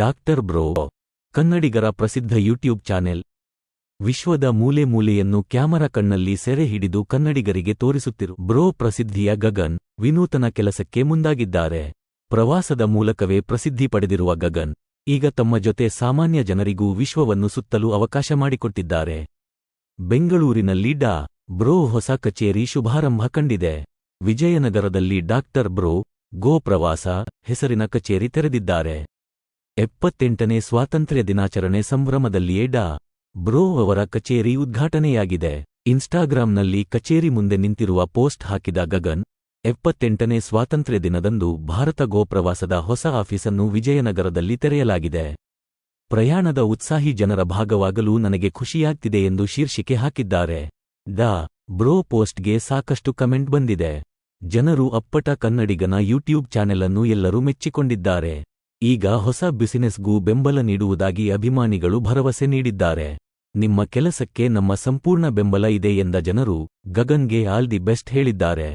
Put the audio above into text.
Doctor bro, ಕನ್ನಡಿಗರ ಪ್ರಸಿದ್ಧ YouTube channel. ವಿಶ್ವದ ಮೂಲೆ ಮೂಲೆಯನ್ನು ಕ್ಯಾಮರಾ ಕಣ್ಣಲ್ಲಿ ಸೆರೆ ಹಿಡಿದು ಕನ್ನಡಿಗರಿಗೆ ತೋರಿಸುತ್ತಿರು. ಬ್ರೋ ಪ್ರಸಿದ್ಧಿಯ ಗಗನ್ ವಿನೂತನ ಕೆಲಸಕ್ಕೆ ಮುಂದಾಗಿದ್ದಾರೆ. ಪ್ರವಾಸದ ಮೂಲಕವೇ ಪ್ರಸಿದ್ಧಿ ಪಡೆದಿರುವ ಗಗನ್ ಈಗ ತಮ್ಮ ಜೊತೆ ಸಾಮಾನ್ಯ ಜನರಿಗೂ ವಿಶ್ವವನ್ನು ಸುತ್ತಲು ಅವಕಾಶ ಮಾಡಿಕೊಟ್ಟಿದ್ದಾರೆ. ಬೆಂಗಳೂರಿನಲ್ಲಿ ಡಾ. ಬ್ರೋ ಹೊಸ ಕಚೇರಿ ಶುಭಾರಂಭ ಕಂಡಿದೆ. ವಿಜಯನಗರದಲ್ಲಿ ಡಾಕ್ಟರ್ ಬ್ರೋ ಗೋ ಪ್ರವಾಸ ಹೆಸರಿನ ಕಚೇರಿ ತೆರೆದಿದ್ದಾರೆ. ಎಪ್ಪತ್ತೆಂಟನೇ ಸ್ವಾತಂತ್ರ್ಯ ದಿನಾಚರಣೆ ಸಂಭ್ರಮದಲ್ಲಿಯೇ ಡಾ. ಬ್ರೋ ಅವರ ಕಚೇರಿ ಉದ್ಘಾಟನೆಯಾಗಿದೆ. ಇನ್ಸ್ಟಾಗ್ರಾಂನಲ್ಲಿ ಕಚೇರಿ ಮುಂದೆ ನಿಂತಿರುವ ಪೋಸ್ಟ್ ಹಾಕಿದ ಗಗನ್, ಎಪ್ಪತ್ತೆಂಟನೇ ಸ್ವಾತಂತ್ರ್ಯ ದಿನದಂದು ಭಾರತ ಗೋಪ್ರವಾಸದ ಹೊಸ ಆಫೀಸನ್ನು ವಿಜಯನಗರದಲ್ಲಿ ತೆರೆಯಲಾಗಿದೆ. ಪ್ರಯಾಣದ ಉತ್ಸಾಹಿ ಜನರ ಭಾಗವಾಗಲು ನನಗೆ ಖುಷಿಯಾಗ್ತಿದೆ ಎಂದು ಶೀರ್ಷಿಕೆ ಹಾಕಿದ್ದಾರೆ. ಡಾ. ಬ್ರೋ ಪೋಸ್ಟ್ಗೆ ಸಾಕಷ್ಟು ಕಮೆಂಟ್ ಬಂದಿದೆ. ಜನರು ಅಪ್ಪಟ ಕನ್ನಡಿಗನ ಯೂಟ್ಯೂಬ್ ಚಾನೆಲ್ ಅನ್ನು ಎಲ್ಲರೂ ಮೆಚ್ಚಿಕೊಂಡಿದ್ದಾರೆ. ಈಗ ಹೊಸ ಬಿಸಿನೆಸ್ಗೂ ಬೆಂಬಲ ನೀಡುವುದಾಗಿ ಅಭಿಮಾನಿಗಳು ಭರವಸೆ ನೀಡಿದ್ದಾರೆ. ನಿಮ್ಮ ಕೆಲಸಕ್ಕೆ ನಮ್ಮ ಸಂಪೂರ್ಣ ಬೆಂಬಲ ಇದೆ ಎಂದ ಜನರು ಗಗನ್ಗೆ ಆಲ್ ದಿ ಬೆಸ್ಟ್ ಹೇಳಿದ್ದಾರೆ.